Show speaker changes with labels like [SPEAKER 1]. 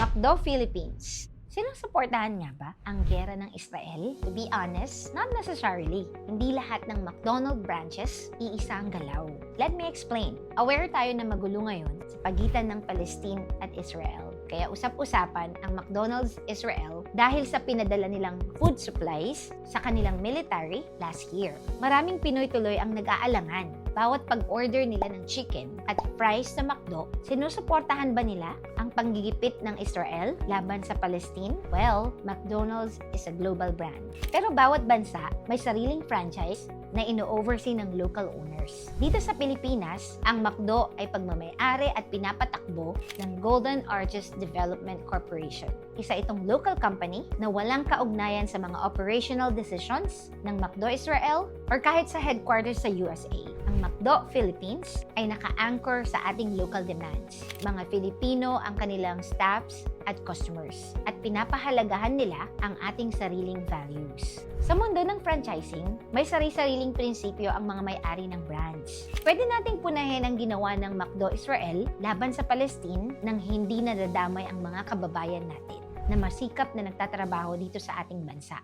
[SPEAKER 1] McDo Philippines. Sinusuportahan nga ba ang gera ng Israel? To be honest, not necessarily. Hindi lahat ng McDonald branches iisa ang galaw. Let me explain. Aware tayo na magulo ngayon sa pagitan ng Palestine at Israel. Kaya usap-usapan ang McDonald's Israel dahil sa pinadala nilang food supplies sa kanilang military last year. Maraming Pinoy tuloy ang nag-aalangan bawat pag-order nila ng chicken at fries sa McDo, sinusuportahan ba nila ang panggigipit ng Israel laban sa Palestine? Well, McDonald's is a global brand. Pero bawat bansa may sariling franchise na ino-oversee ng local owners. Dito sa Pilipinas, ang McDo ay pagmamayari at pinapatakbo ng Golden Arches Development Corporation. Isa itong local company na walang kaugnayan sa mga operational decisions ng McDo Israel or kahit sa headquarters sa USA. Ang McDo Philippines ay naka-anchor sa ating local demands. Mga Filipino ang kanilang staffs at customers at pinapahalagahan nila ang ating sariling values. Sa mundo ng franchising, may sari-sariling prinsipyo ang mga may-ari ng brands. Pwede nating punahin ang ginawa ng McDo Israel laban sa Palestine nang hindi nadadamay ang mga kababayan natin na masikap na nagtatrabaho dito sa ating bansa.